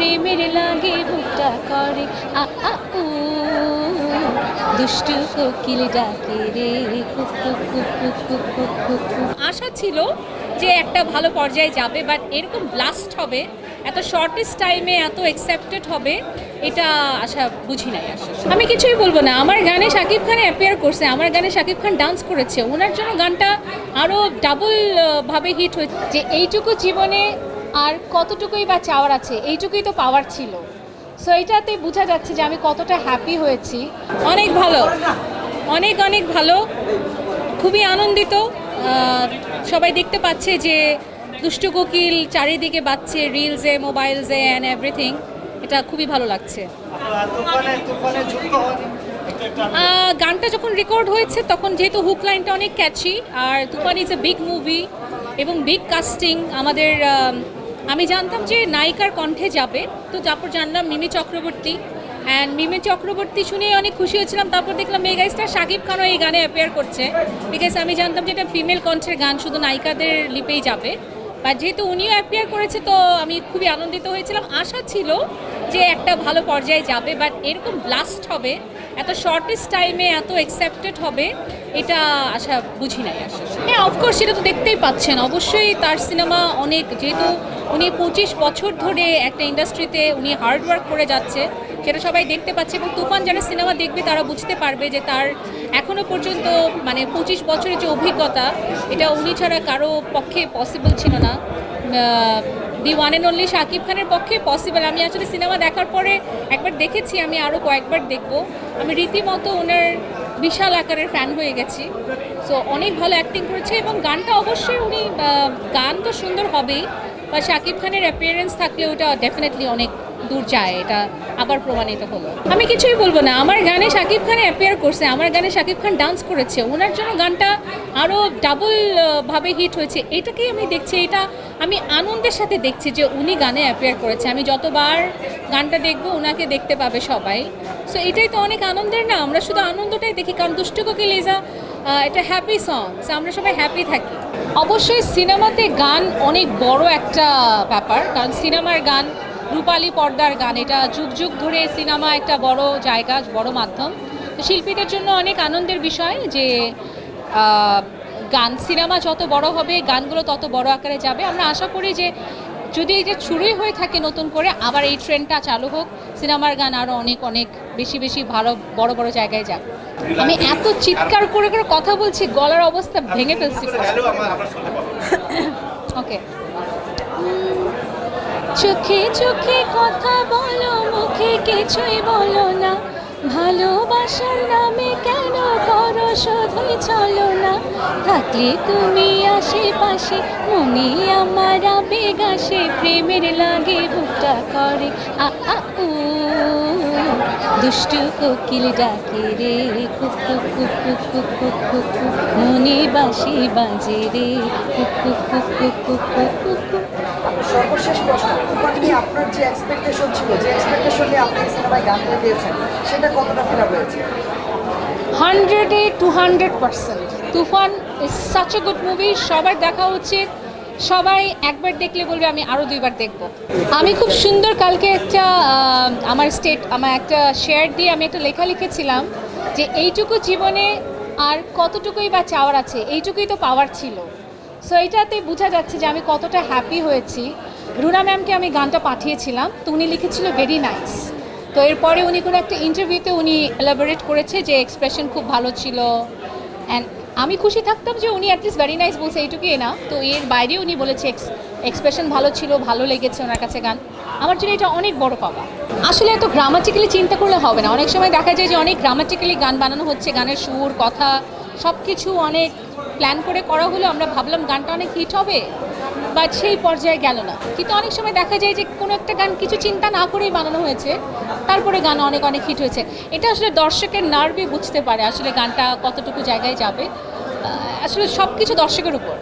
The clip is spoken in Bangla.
প্রেমের লাগে বুকটা করে। আ দুষ্টু কোকিল ডাকে রে। আশা ছিল যে একটা ভালো পর্যায়ে যাবে বাট এরকম ব্লাস্ট হবে, এত শর্টেস্ট টাইমে এত অ্যাকসেপ্টেড হবে, এটা আশা বুঝি নাই আসলে আমি কিছুই বলব না। আমার গানে শাকিব খান অ্যাপিয়ার করছে, আমার গানে শাকিব খান ডান্স করেছে। ওনার জন্য গানটা আরও ডাবলভাবে হিট হয়েছে যে এইটুকু জীবনে আর কতটুকুই বা চাওয়ার আছে এইটুকুই তো পাওয়ার ছিল। সো এটাতে বোঝা যাচ্ছে যে আমি কতটা হ্যাপি হয়েছি। অনেক ভালো অনেক অনেক ভালো। খুবই আনন্দিত। সবাই দেখতে পাচ্ছে যে দুষ্টু কোকিল চারিদিকে বাজছে রিলসে মোবাইলসে অ্যান্ড এভরিথিং এটা খুবই ভালো লাগছে। গানটা যখন রেকর্ড হয়েছে তখন যেহেতু হুক লাইনটা অনেক catchy R Toofan is a big movie এবং বিগ কাস্টিং আমাদের আম, জানতাম যে নায়িকার কণ্ঠে যাবে। তো তারপর জানলাম মিমি চক্রবর্তী। অ্যান্ড মিমি চক্রবর্তী শুনে অনেক খুশি হয়েছিলাম। তারপর দেখলাম মেগা স্টার শাকিব খানও এই গানে অ্যাপেয়ার করছে। বিকজ আমি জানতাম যে এটা ফিমেল কণ্ঠের গান শুধু নায়িকাদের লিপেই যাবে। বা যেহেতু উনিও অ্যাপিয়ার করেছে তো আমি খুবই আনন্দিত হয়েছিলাম। আশা ছিল যে একটা ভালো পর্যায়ে যাবে বাট এরকম ব্লাস্ট হবে এত শর্টেস্ট টাইমে এত অ্যাকসেপ্টেড হবে এটা আশা বুঝি নাই। আসলে হ্যাঁ অফকোর্স সেটা তো দেখতেই পাচ্ছেন। অবশ্যই তার সিনেমা অনেক যেহেতু উনি পঁচিশ বছর ধরে একটা ইন্ডাস্ট্রিতে উনি হার্ড ওয়ার্ক করে যাচ্ছে, সেটা সবাই দেখতে পাচ্ছে এবং তুফান যারা সিনেমা দেখবে তারা বুঝতে পারবে যে তার এখনও পর্যন্ত মানে পঁচিশ বছরের যে অভিজ্ঞতা, এটা উনি ছাড়া কারও পক্ষে পসিবল ছিল না। The one and only Shakib খানের পক্ষে পসিবল আমি আসলে সিনেমা দেখার পরে একবার দেখেছি, আমি আরও কয়েকবার দেখব। আমি রীতিমতো ওনার বিশাল আকারের ফ্যান হয়ে গেছি। সো অনেক ভালো অ্যাক্টিং করেছে এবং গানটা অবশ্যই উনি গান তো সুন্দর হবেই। বা শাকিব খানের অ্যাপিয়ারেন্স থাকলে ওটা ডেফিনেটলি অনেক দূর যায়, এটা আবার প্রমাণিত হলো। আমি কিছুই বলব না, আমার গানে শাকিব খান অ্যাপিয়ার করছে, আমার গানে শাকিব খান ডান্স করেছে, ওনার জন্য গানটা আরও ডাবলভাবে হিট হয়েছে, এটাকেই আমি দেখছি, এটা আমি আনন্দের সাথে দেখছি যে উনি গানে অ্যাপিয়ার করেছে। আমি যতবার গানটা দেখব ওনাকে দেখতে পাবে সবাই। সো এটাই তো অনেক আনন্দের না, আমরা শুধু আনন্দটাই দেখি, কারণ দুষ্টু কোকিল ইজ এটা হ্যাপি সং আমরা সবাই হ্যাপি থাকি। অবশ্যই সিনেমাতে গান অনেক বড় একটা ব্যাপার। কারণ সিনেমার গান, রূপালী পর্দার গান, এটা যুগ যুগ ধরে সিনেমা একটা বড় জায়গা, বড় মাধ্যম। শিল্পীদের জন্য অনেক আনন্দের বিষয় যে গান, সিনেমা যত বড় হবে, গানগুলো তত বড় আকারে যাবে। আমরা আশা করি যে যদি এই যে শুরুই হয়ে থাকে নতুন করে, আবার এই ট্রেন্ডটা চালু হোক, সিনেমার গান আরও অনেক অনেক বেশি বেশি ভালো, বড় বড় জায়গায় যাক। আমি এত চিৎকার করে করে কথা বলছি, গলার অবস্থা ভেঙে ফেলছি। ওকে চোখে চোখে কথা বলো, মুখে কিছুই বলো না। ভালোবাসার নামে কেন করো, শুধুই চলো না। থাকলে তুমি আশেপাশে, মনে আমার আবেগ আসে প্রেমের লাগে বুকটা করে আ আ উ দুষ্টু কোকিল ডাকে রে কুক কুক কুক কুক কুক কুক কুক কুক মনে বাসি বাজে রে কুক কুক কুক কুক কুক কুক কুক কুক সর্বশেষ প্রশ্ন নিয়ে আপনার যে এক্সপেকটেশন ছিল যে এক্সপেকটেশন নিয়ে আপনি সিনেমায় গান সেটা কতটা ফিল হয়েছে হান্ড্রেডে two hundred percent Toofan is such a good movie সবার দেখা উচিত সবাই একবার দেখলে বলবে আমি আরও দুইবার দেখব। আমি খুব সুন্দর কালকে একটা আমার স্টেট আমার একটা শেয়ার দিয়ে আমি একটা লেখা লিখেছিলাম যে এইটুকু জীবনে আর কতটুকুই বা চাওয়ার আছে, এইটুকুই তো পাওয়ার ছিল। সো এটাতে বোঝা যাচ্ছে যে আমি কতটা হ্যাপি হয়েছি। রুনা ম্যামকে আমি গানটা পাঠিয়েছিলাম, তো উনি লিখেছিল ভেরি নাইস তো এরপরে উনি কোনো একটা ইন্টারভিউতে উনি এলাবোরেট করেছে যে এক্সপ্রেশন খুব ভালো ছিল। অ্যান্ড আমি খুশি থাকতাম যে উনি অ্যাটলিস্ট ভেরি নাইস বলছে, এইটুকুই না। তো এর বাইরে উনি বলেছে এক্স এক্সপ্রেশন ভালো ছিল, ভালো লেগেছে ওনার কাছে গান। আমার জন্য এটা অনেক বড় পাওয়া। আসলে এত গ্রামাটিক্যালি চিন্তা করলে হবে না। অনেক সময় দেখা যায় যে অনেক গ্রামাটিক্যালি গান বানানো হচ্ছে, গানের সুর, কথা সব কিছু অনেক প্ল্যান করে করা হলো, আমরা ভাবলাম গানটা অনেক হিট হবে বাট সেই পর্যায়ে গেল না। কিন্তু অনেক সময় দেখা যায় যে কোনো একটা গান কিছু চিন্তা না করেই বানানো হয়েছে, তারপরে গান অনেক অনেক হিট হয়েছে। এটা আসলে দর্শকের নার্ভই বুঝতে পারে আসলে গানটা কতটুকু জায়গায় যাবে। আসলে সব কিছু দর্শকের উপর।